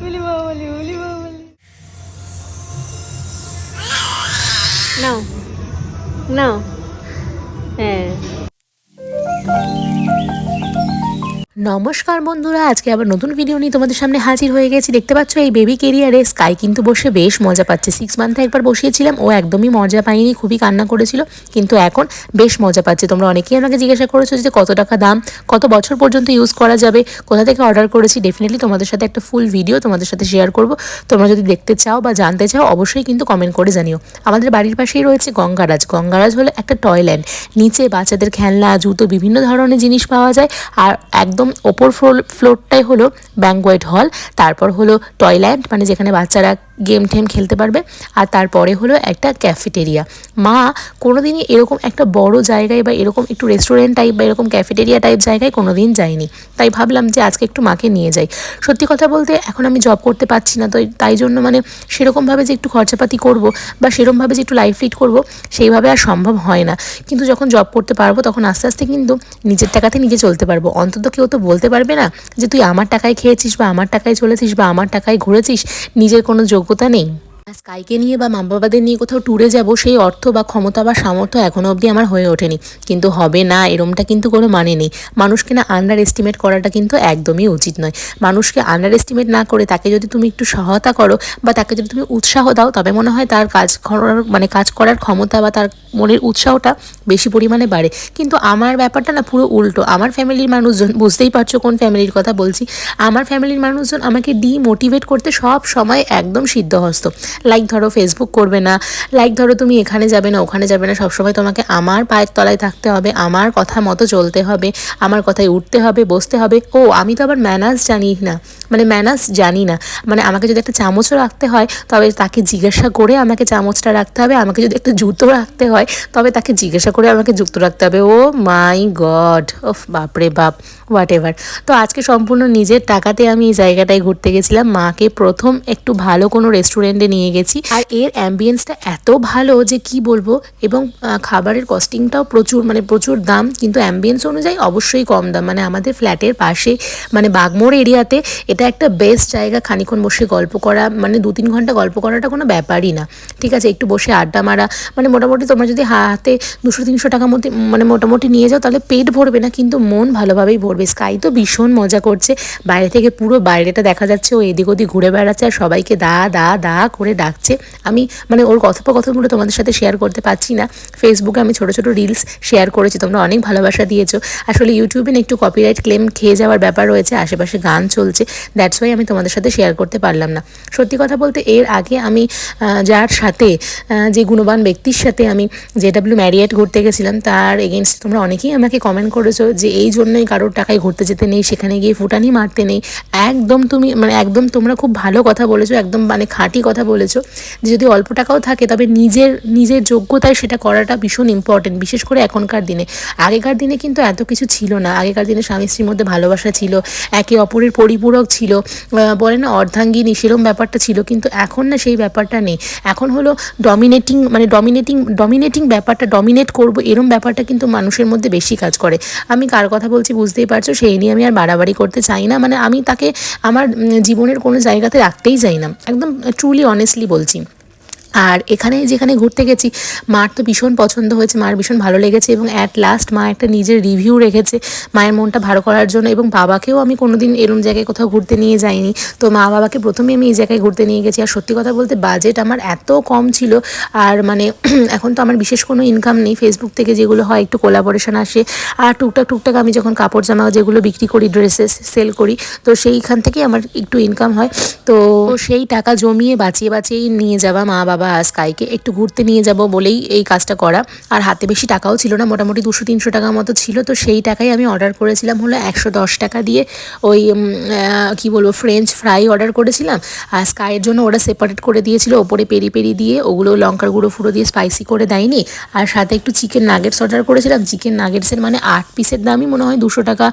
উলি বাবলি উলি বাবলি নাও নাও হ্যাঁ নমস্কার বন্ধুরা, আজকে আবার নতুন ভিডিও নিয়ে তোমাদের সামনে হাজির হয়ে গেছি। দেখতে পাচ্ছ, এই বেবি কেরিয়ারে স্কাই কিন্তু বসে বেশ মজা পাচ্ছে। সিক্স মান্থে একবার বসিয়েছিলাম, ও একদমই মজা পায়নি, খুবই কান্না করেছিল, কিন্তু এখন বেশ মজা পাচ্ছে। তোমরা অনেকেই আমাকে জিজ্ঞাসা করেছ যে কত টাকা দাম, কত বছর পর্যন্ত ইউজ করা যাবে, কোথা থেকে অর্ডার করেছি। ডেফিনেটলি তোমাদের সাথে একটা ফুল ভিডিও তোমাদের সাথে শেয়ার করব। তোমরা যদি দেখতে চাও বা জানতে চাও, অবশ্যই কিন্তু কমেন্ট করে জানিও। আমাদের বাড়ির পাশেই রয়েছে গঙ্গারাজ। গঙ্গারাজ হলো একটা টয়ল্যান্ড নিচে বাচ্চাদের খেলনা, জুতো, বিভিন্ন ধরনের জিনিস পাওয়া যায়। আর একদম ওপর ফ্লোর ফ্লোরটাই হলো ব্যাঙ্কোয়েট হল তারপর হলো টয়ল্যান্ড মানে যেখানে বাচ্চারা গেম টেম খেলতে পারবে, আর তারপরে হলো একটা ক্যাফেটেরিয়া মা কোনোদিনই এরকম একটা বড় জায়গায় বা এরকম একটু রেস্টুরেন্ট টাইপ বা এরকম ক্যাফেটেরিয়া টাইপ জায়গায় কোনো দিন যায়নি। তাই ভাবলাম যে আজকে একটু মাকে নিয়ে যাই। সত্যি কথা বলতে এখন আমি জব করতে পারছি না, তো তাই জন্য মানে সেরকমভাবে যে একটু খরচাপাতি করব বা সেরকমভাবে যে একটু লাইফ লিড করব, সেইভাবে আর সম্ভব হয় না। কিন্তু যখন জব করতে পারব, তখন আস্তে আস্তে কিন্তু নিজের টাকাতে নিজে চলতে পারব। অন্তত কেউ তো বলতে পারবে না যে তুই আমার টাকায় খেয়েছিস বা আমার টাকায় চলেছিস বা আমার টাকায় ঘুরেছিস, নিজের কোনো যোগ্যতা নেই। স্কাইকে নিয়ে বা মা বাবাদের নিয়ে কোথাও ট্যুরে যাব, সেই অর্থ বা ক্ষমতা বা সামর্থ্য এখনও অবধি আমার হয়ে ওঠেনি। কিন্তু হবে না, এরমটা কিন্তু কোনো মানে নেই। মানুষকে না আন্ডার এস্টিমেট করাটা কিন্তু একদমই উচিত নয়। মানুষকে আন্ডার এস্টিমেট না করে তাকে যদি তুমি একটু সহায়তা করো বা তাকে যদি তুমি উৎসাহ দাও, তবে মনে হয় তার কাজ করার মানে কাজ করার ক্ষমতা বা তার মনের উৎসাহটা বেশি পরিমাণে বাড়ে। কিন্তু আমার ব্যাপারটা না পুরো উল্টো। আমার ফ্যামিলির মানুষজন, বুঝতেই পারছ কোন ফ্যামিলির কথা বলছি। আমার ফ্যামিলির মানুষজন আমাকে ডিমোটিভেট করতে সব সময় একদম সিদ্ধহস্ত। লাইক ধরো ফেসবুক করবে না। লাইক ধরো তুমি এখানে যাবে না, ওখানে যাবে না। সবসময় তোমাকে আমার পায়ের তলায় থাকতে হবে, আমার কথা মতো চলতে হবে, আমার কথায় উঠতে হবে, বসতে হবে। ও, আমি তো আবার ম্যানার্স জানি না। মানে ম্যানার্স জানি না। মানে আমাকে যদি একটা চামচও রাখতে হয়, তবে তাকে জিজ্ঞাসা করে আমাকে চামচটা রাখতে হবে। আমাকে যদি একটা জুতো রাখতে হয়, তবে তাকে জিজ্ঞাসা করে আমাকে যুক্ত রাখতে হবে। ও মাই গড ওফ বাপরে বাপ হোয়াট এভার তো আজকে সম্পূর্ণ নিজের টাকাতে আমি এই জায়গাটায় ঘুরতে গেছিলাম। মাকে প্রথম একটু ভালো কোনো রেস্টুরেন্টে নিয়ে গেছি। আর এর অ্যাম্বিয়েন্সটা এত ভালো যে কি বলব? এবং খাবারের কস্টিংটাও প্রচুর মানে প্রচুর দাম। কিন্তু অ্যাম্বিয়েন্স অনুযায়ী অবশ্যই কম দাম। মানে আমাদের ফ্ল্যাটের পাশে মানে বাগমোড় এরিয়াতে এটা একটা বেস্ট জায়গা। খানিক্ষণ বসে গল্প করা মানে দু তিন ঘণ্টা গল্প করাটা কোনো ব্যাপারই না। ঠিক আছে, একটু বসে আড্ডা মারা। মানে মোটামুটি তোমরা যদি হাতে দুশো তিনশো টাকা মতো মানে মোটামুটি নিয়ে যাও, তাহলে পেট ভরবে না, কিন্তু মন ভালোভাবেই ভরবে। স্কাই তো ভীষণ মজা করছে। বাইরে থেকে পুরো বাইরেটা দেখা যাচ্ছে, ও এদিক ওদিক ঘুরে বেড়াচ্ছে, আর সবাইকে দা দা দা করে ডাকছে। আমি মানে ওর কথোপকথনগুলো তোমাদের সাথে শেয়ার করতে পারছি না। ফেসবুকে আমি ছোটো ছোটো রিলস শেয়ার করেছি, তোমরা অনেক ভালোবাসা দিয়েছ। আসলে ইউটিউবে একটু কপিরাইট ক্লেম খেয়ে যাওয়ার ব্যাপার রয়েছে, আশেপাশে গান চলছে। দ্যাটস ওয়াই আমি তোমাদের সাথে শেয়ার করতে পারলাম না। সত্যি কথা বলতে এর আগে আমি যার সাথে যে গুণবান ব্যক্তির সাথে আমি জেডাব্লিউ ম্যারিয়েট ঘুরতে গেছিলাম, তার এগেনস্ট তোমরা অনেকেই আমাকে কমেন্ট করেছ যে এই জন্যই কারোর টাকায় ঘুরতে যেতে নেই, সেখানে গিয়ে ফুটানি মারতে নেই। একদম তুমি মানে একদম তোমরা খুব ভালো কথা বলেছ, একদম মানে খাঁটি কথা বলেছ যে যদি অল্প টাকাও থাকে তবে নিজের নিজের যোগ্যতায় সেটা করাটা ভীষণ ইম্পর্টেন্ট বিশেষ করে এখনকার দিনে। আগেকার দিনে কিন্তু এত কিছু ছিল না। আগেকার দিনে স্বামী স্ত্রীর মধ্যে ভালোবাসা ছিল, একে অপরের পরিপূরক ছিল বলে না অর্ধাঙ্গিনী সেরকম ব্যাপারটা ছিল, কিন্তু এখন না সেই ব্যাপারটা নেই। এখন হলো ডমিনেটিং মানে ডমিনেটিং ডমিনেটিং ব্যাপারটা ডমিনেট করব এরম ব্যাপারটা কিন্তু মানুষের মধ্যে বেশি কাজ করে। আমি কার কথা বলছি বুঝতেই পারছ, সেই নিয়ে আমি আর বাড়াবাড়ি করতে চাই না। মানে আমি তাকে আমার জীবনের কোনো জায়গাতে রাখতেই চাই না। একদম ট্রুলি অনেস্টলি বলছি। আর এখানে যেখানে ঘুরতে গেছি, মার তো ভীষণ পছন্দ হয়েছে, মার ভীষণ ভালো লেগেছে এবং অ্যাট লাস্ট মা একটা নিজের রিভিউ রেখেছে, মায়ের মনটা ভালো করার জন্য এবং বাবাকেও আমি কোনোদিন এরম জায়গায় কোথাও ঘুরতে নিয়ে যাইনি। তো মা বাবাকে প্রথমে আমি এই জায়গায় ঘুরতে নিয়ে গেছি। আর সত্যি কথা বলতে বাজেট আমার এত কম ছিল, আর মানে এখন তো আমার বিশেষ কোনো ইনকাম নেই। ফেসবুক থেকে যেগুলো হয়, একটু কোলাবোরেশন আসে। আর টুকটাক টুকটাক আমি যখন কাপড় জামা যেগুলো বিক্রি করি ড্রেসেস সেল করি, তো সেইখান থেকেই আমার একটু ইনকাম হয়। তো সেই টাকা জমিয়ে বাঁচিয়ে বাঁচিয়ে নিয়ে যাওয়া মা বাবা স্কাইকে একটু ঘুরতে নিয়ে যাব বলেই এই কাজটা করা। আর হাতে বেশি টাকাও ছিল না, মোটামুটি দুশো তিনশো টাকা মতো ছিল। তো সেই টাকাই আমি অর্ডার করেছিলাম, হলো একশো দশ টাকা দিয়ে ওই কি বলব ফ্রেঞ্চ ফ্রাই অর্ডার করেছিলাম। আর স্কাইয়ের জন্য ওরা সেপারেট করে দিয়েছিল, ওপরে পেরি পেরি দিয়ে। ওগুলো লঙ্কার গুঁড়ো ফুড়ো দিয়ে স্পাইসি করে দেয়নি। আর সাথে একটু চিকেন নাগেটস অর্ডার করেছিলাম। চিকেন নাগেটসের মানে আট পিসের দামই মনে হয় দুশো টাকা,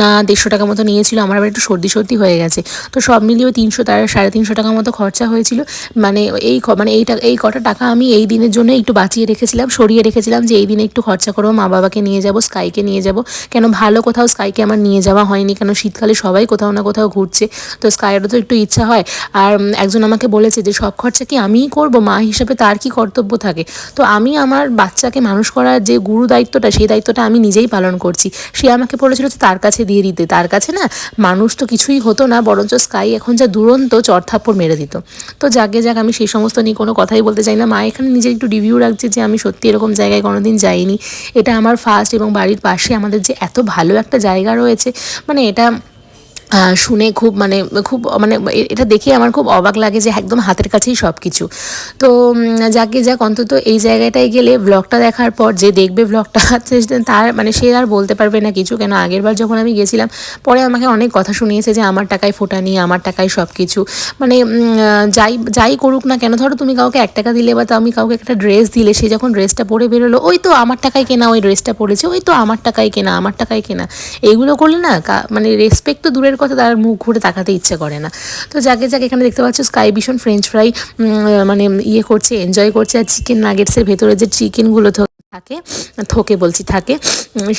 না, দেড়শো টাকা মতো নিয়েছিল। আমার আবার একটু সর্দি সর্দি হয়ে গেছে। তো সব মিলিয়ে তিনশো, তার সাড়ে তিনশো টাকা মতো খরচা হয়েছিল। মানে এই মানে এই টাকা এই কটা টাকা আমি এই দিনের জন্য একটু বাঁচিয়ে রেখেছিলাম, সরিয়ে রেখেছিলাম যে এই দিনে একটু খরচা করব মা বাবাকে নিয়ে যাব, স্কাইকে নিয়ে যাব। কেন ভালো কোথাও স্কাইকে আমার নিয়ে যাওয়া হয়নি, কেন শীতকালে সবাই কোথাও না কোথাও ঘুরছে। তো স্কাইয়েরও তো একটু ইচ্ছা হয়। আর একজন আমাকে বলেছে যে সব খরচা কি আমিই করব? মা হিসাবে তার কি কর্তব্য থাকে? তো আমি আমার বাচ্চাকে মানুষ করার যে গুরু দায়িত্বটা, সেই দায়িত্বটা আমি নিজেই পালন করছি। সে আমাকে বলেছিল যে তার কাছে দিয়ে দিতে। তার কাছে না মানুষ তো কিছুই হতো না, বরঞ্চ স্কাই এখন যা দুরন্ত চড়থাপ্পড় মেরে দিত। তো যাকে যাক আমি সেই সমস্ত নিয়ে কোনো কথাই বলতে চাই না। মা এখানে নিজের একটু রিভিউ রাখছে যে, আমি সত্যি এরকম জায়গায় কোনোদিন যাইনি। এটা আমার ফার্স্ট এবং বাড়ির পাশে আমাদের যে এত ভালো একটা জায়গা রয়েছে মানে এটা শুনে খুব মানে খুব মানে এটা দেখে আমার খুব অবাক লাগে যে একদম হাতের কাছেই সব কিছু তো যাকে যাক, অন্তত এই জায়গাটায় গেলে ব্লগটা দেখার পর যে দেখবে ব্লগটা তার মানে সে আর বলতে পারবে না কিছু। কেন, আগের বার যখন আমি গেছিলাম, পরে আমাকে অনেক কথা শুনিয়েছে যে আমার টাকায় ফোটা নিয়ে আমার টাকায় সব কিছু মানে যাই যাই করুক না কেন, ধরো তুমি কাউকে এক টাকা দিলে বা আমি কাউকে একটা ড্রেস দিলে, সে যখন ড্রেসটা পরে বেরোলো, ওই তো আমার টাকায় কেনা, ওই ড্রেসটা পরেছে, ওই তো আমার টাকায় কেনা, আমার টাকায় কেনা। এইগুলো করলে না মানে রেসপেক্ট তো দূরের কথা তার মুখ ঘুরে তাকাতে ইচ্ছে করে না। তো যাকে যাকে এখানে দেখতে পাচ্ছ স্কাই ভীষণ ফ্রেঞ্চ ফ্রাই মানে ইয়ে করছে এনজয় করছে, আর চিকেন নাগেটসের ভেতরে যে চিকেনগুলো থাকে, থোকে বলছি থাকে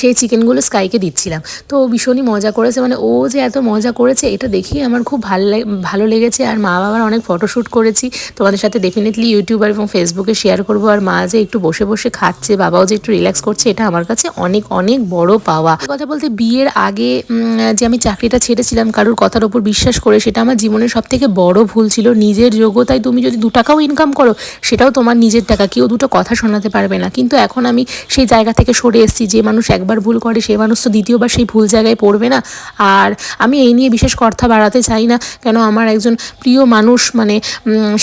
সেই চিকেনগুলো স্কাইকে দিচ্ছিলাম। তো ও ভীষণই মজা করেছে মানে ও যে এত মজা করেছে, এটা দেখেই আমার খুব ভালো ভালো লেগেছে। আর মা বাবার অনেক ফটোশ্যুট করেছি, তোমাদের সাথে ডেফিনেটলি ইউটিউবার এবং ফেসবুকে শেয়ার করব। আর মা যে একটু বসে বসে খাচ্ছে, বাবাও যে একটু রিল্যাক্স করছে, এটা আমার কাছে অনেক অনেক বড় পাওয়া। কথা বলতে বিয়ের আগে যে আমি চাকরিটা ছেড়েছিলাম, কারোর কথার ওপর বিশ্বাস করে, সেটা আমার জীবনের সব থেকে বড় ভুল ছিল। নিজের যোগ্যতায় তুমি যদি দু টাকাও ইনকাম করো, সেটাও তোমার নিজের টাকা। কেউ দুটো কথা শোনাতে পারবে না। কিন্তু এখন আমি সেই জায়গা থেকে সরে এসেছি। যে মানুষ একবার ভুল করে, সে মানুষ তো দ্বিতীয়বার সেই ভুল জায়গায় পড়বে না। আর আমি এই নিয়ে বিশেষ কথা বাড়াতে চাই না। কেন আমার একজন প্রিয় মানুষ মানে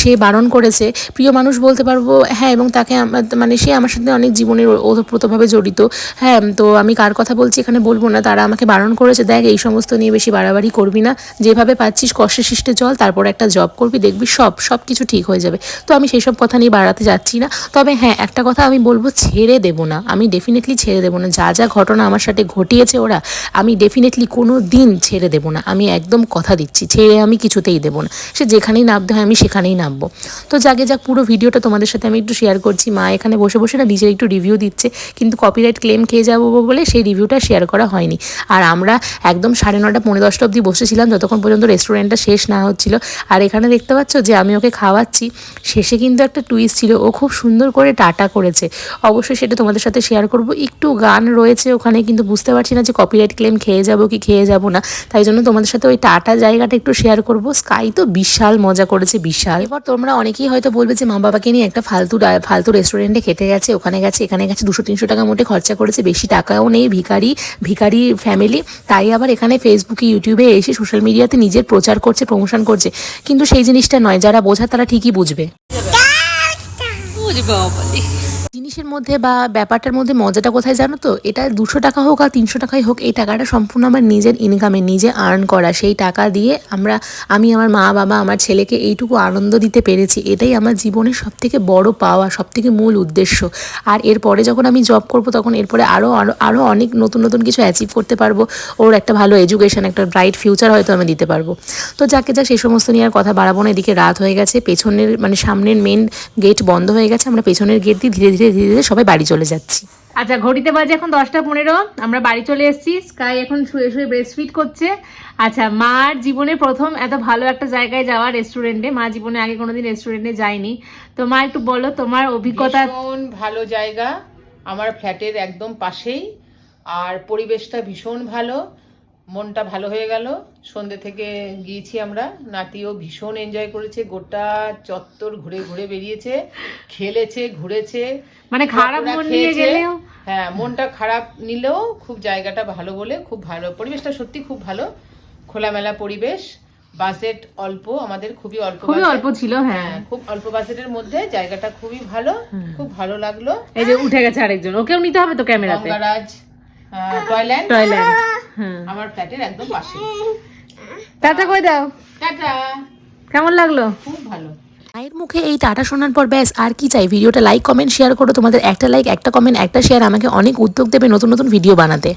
সে বারণ করেছে। প্রিয় মানুষ বলতে পারব হ্যাঁ এবং তাকে মানে সে আমার সাথে অনেক জীবনের ওতপ্রোতভাবে জড়িত। হ্যাঁ তো আমি কার কথা বলছি এখানে বলব না। তারা আমাকে বারণ করেছে, দেখ, এই সমস্ত নিয়ে বেশি বাড়াবাড়ি করবি না। যেভাবে পাচ্ছিস, কষ্টে শিষ্টে চল, তারপর একটা জব করবি, দেখবি সব সব কিছু ঠিক হয়ে যাবে। তো আমি সেই সব কথা নিয়ে বাড়াতে যাচ্ছি না। তবে হ্যাঁ একটা কথা আমি বলব ছেড়ে দেবো না। আমি ডেফিনেটলি ছেড়ে দেবো না। যা যা ঘটনা আমার সাথে ঘটিয়েছে ওরা, আমি ডেফিনেটলি কোনো দিন ছেড়ে দেবো না। আমি একদম কথা দিচ্ছি, ছেড়ে আমি কিছুতেই দেবো না। সে যেখানেই নামতে হয়, আমি সেখানেই নামবো। তো যাকে যাক, পুরো ভিডিওটা তোমাদের সাথে আমি একটু শেয়ার করছি। মা এখানে বসে বসে না নিজের একটু রিভিউ দিচ্ছে। কিন্তু কপিরাইট ক্লেম খেয়ে যাব বলে সেই রিভিউটা শেয়ার করা হয়নি। আর আমরা একদম সাড়ে নটা পৌনে দশটা অবধি বসেছিলাম। যতক্ষণ পর্যন্ত রেস্টুরেন্টটা শেষ না হচ্ছিল। আর এখানে দেখতে পাচ্ছ যে আমি ওকে খাওয়াচ্ছি। শেষে কিন্তু একটা টুইস্ট ছিল। ও খুব সুন্দর করে টাটা করেছে। অবশ্যই সেটা তোমাদের সাথে শেয়ার করব। একটু গান রয়েছে ওখানে, কিন্তু বুঝতে পারছি না যে কপিরাইট ক্লেম খেয়ে যাব কি খেয়ে যাব না। তাই জন্য তোমাদের সাথে ওই টাটা জায়গাটা একটু শেয়ার করব। স্কাই তো বিশাল মজা করেছে, বিশাল। এবার তোমরা অনেকেই হয়তো বলবে যে মা বাবাকে নিয়ে একটা ফালতু ফালতু রেস্টুরেন্টে খেতে গেছে, ওখানে গেছে, এখানে গেছে, দুশো, তিনশো টাকা মোটে খরচা করেছে, বেশি টাকাও নেই, ভিখারি ভিখারি ফ্যামিলি তাই আবার এখানে ফেসবুকে ইউটিউবে এসে সোশ্যাল মিডিয়াতে নিজের প্রচার করছে প্রমোশন করছে। কিন্তু সেই জিনিসটা নয়, যারা বোঝা তারা ঠিকই বুঝবে। জিনিসের মধ্যে বা ব্যাপারটার মধ্যে মজাটা কোথায় জানো তো? এটা দুশো টাকা হোক আর তিনশো টাকাই হোক, এই টাকাটা সম্পূর্ণ আমার নিজের ইনকামে নিজে আর্ন করা। সেই টাকা দিয়ে আমরা, আমি আমার মা, বাবা, আমার ছেলেকে এইটুকু আনন্দ দিতে পেরেছি। এটাই আমার জীবনের সব থেকে বড় পাওয়া সব থেকে মূল উদ্দেশ্য। আর এরপরে যখন আমি জব করব, তখন এরপরে আরও আরও আরও অনেক নতুন নতুন কিছু অ্যাচিভ করতে পারব। ওর একটা ভালো এডুকেশন একটা ব্রাইট ফিউচার হয়তো আমি দিতে পারব। তো যাকে যাক সেই সমস্ত নিয়ে আর কথা বাড়াবো না। এদিকে রাত হয়ে গেছে, পেছনের মানে সামনের মেন গেট বন্ধ হয়ে গেছে। আমরা পেছনের গেট দিয়ে ধীরে ধীরে ধীরে ধীরে ধীরে সবাই বাড়ি চলে যাচ্ছি। আচ্ছা ঘড়িতে বাজে এখন দশটা পনেরো। আমরা বাড়ি চলে এসেছি। স্কাই এখন শুয়ে শুয়ে ব্রেস্ট ফিট করছে। আচ্ছা মার জীবনে প্রথম এত ভালো একটা জায়গায় যাওয়া রেস্টুরেন্টে মা জীবনে আগে কোনোদিন রেস্টুরেন্টে যায়নি। তো মা একটু বলো তোমার অভিজ্ঞতা ভালো জায়গা। আমার ফ্ল্যাটের একদম পাশেই। আর পরিবেশটা ভীষণ ভালো। মনটা ভালো হয়ে গেল। সন্ধ্যে থেকে গিয়েছি আমরা। নাতিও ভীষণ এনজয় করেছে। গোটা চত্বর ঘুরে ঘুরে বেরিয়েছে। খেলেছে ঘুরেছে। মানে খারাপ মন নিয়ে গেলেও? হ্যাঁ মনটা খারাপ নিলেও খুব জায়গাটা ভালো বলে খুব ভালো। পরিবেশটা সত্যি খুব ভালো। খোলামেলা পরিবেশ। বাজেট অল্প আমাদের খুবই অল্প খুবই অল্প ছিল হ্যাঁ। হ্যাঁ খুব অল্প বাজেটের মধ্যে জায়গাটা খুবই ভালো খুব ভালো লাগল। এই যে উঠে গেছে আরেকজন ওকেও নিতে হবে তো ক্যামেরাতে। গঙ্গারাজ টয়ল্যান্ড টয়লেট আমার ফ্ল্যাটের একদম পাশে। টাটা কই দাও। টাটা। কেমন লাগল? খুব ভালো। মায়ের মুখে এই টাটা শোনার পর ব্যাস আর কি চাই? ভিডিওটা লাইক কমেন্ট শেয়ার করো। তোমাদের একটা লাইক একটা কমেন্ট একটা শেয়ার আমাকে অনেক উদ্যোগ দেবে নতুন নতুন ভিডিও বানাতে।